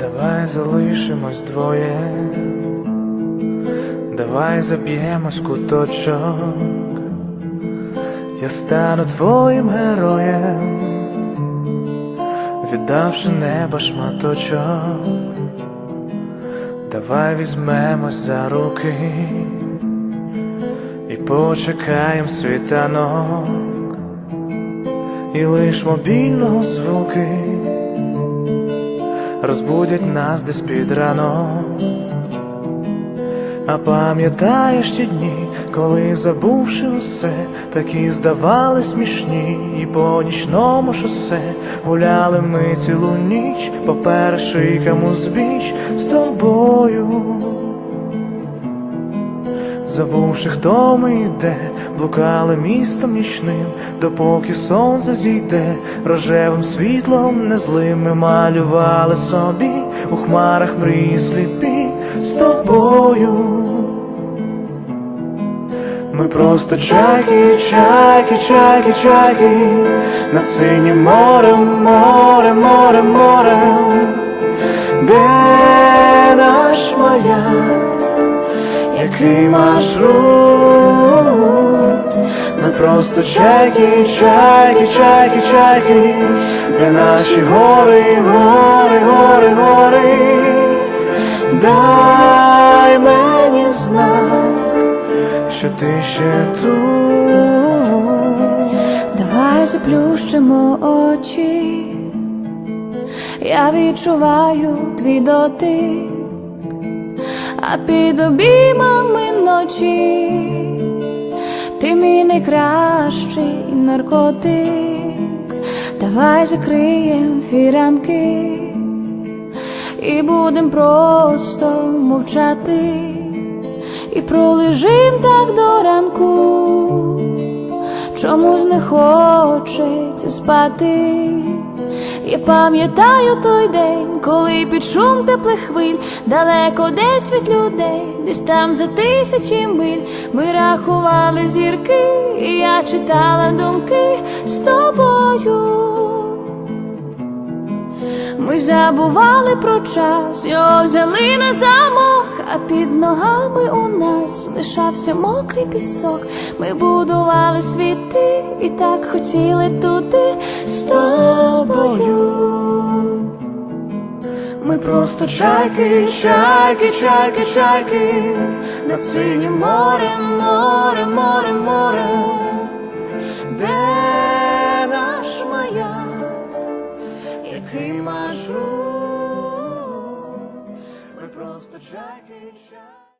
Давай залишимось двоє, давай заб'ємось куточок, я стану твоїм героєм, віддавши неба шматочок, давай візьмемось за руки і почекаєм світанок, і лиш мобільного звуки розбудять нас десь під ранок. А пам'ятаєш ті дні, коли забувши усе, такі здавали смішні, і по нічному шосе гуляли ми цілу ніч по першикам узбіч з тобою. Забувши, хто ми йде, блукали містом нічним, допоки сонце зійде, рожевим світлом незлим ми малювали собі у хмарах мрії сліпі з тобою. Ми просто чайки, чайки, чайки, чайки, над синім морем, морем, морем, морем, де наш маяк? який маршрут Ми просто чайки, чайки, чайки, чайки, де наші гори, гори, гори, гори, дай мені знак, що ти ще тут. Давай заплющимо очі, я відчуваю твій дотик, а під обіймами ночі ти мій найкращий наркотик. Давай закриєм фіранки і будем просто мовчати, і пролежим так до ранку чомусь не хочеться спати. Я пам'ятаю той день, коли під шум теплих хвиль, далеко десь від людей, десь там за тисячі миль ми рахували зірки, і я читала думки з тобою. Ми забували про час, його взяли на замок, а під ногами у нас лишався мокрий пісок. Ми будували світи і так хотіли туди з тобою. Ми просто чайки, чайки, чайки, чайки, над синім морем, морем, морем, морем, який маршрут, ми просто чекаємо.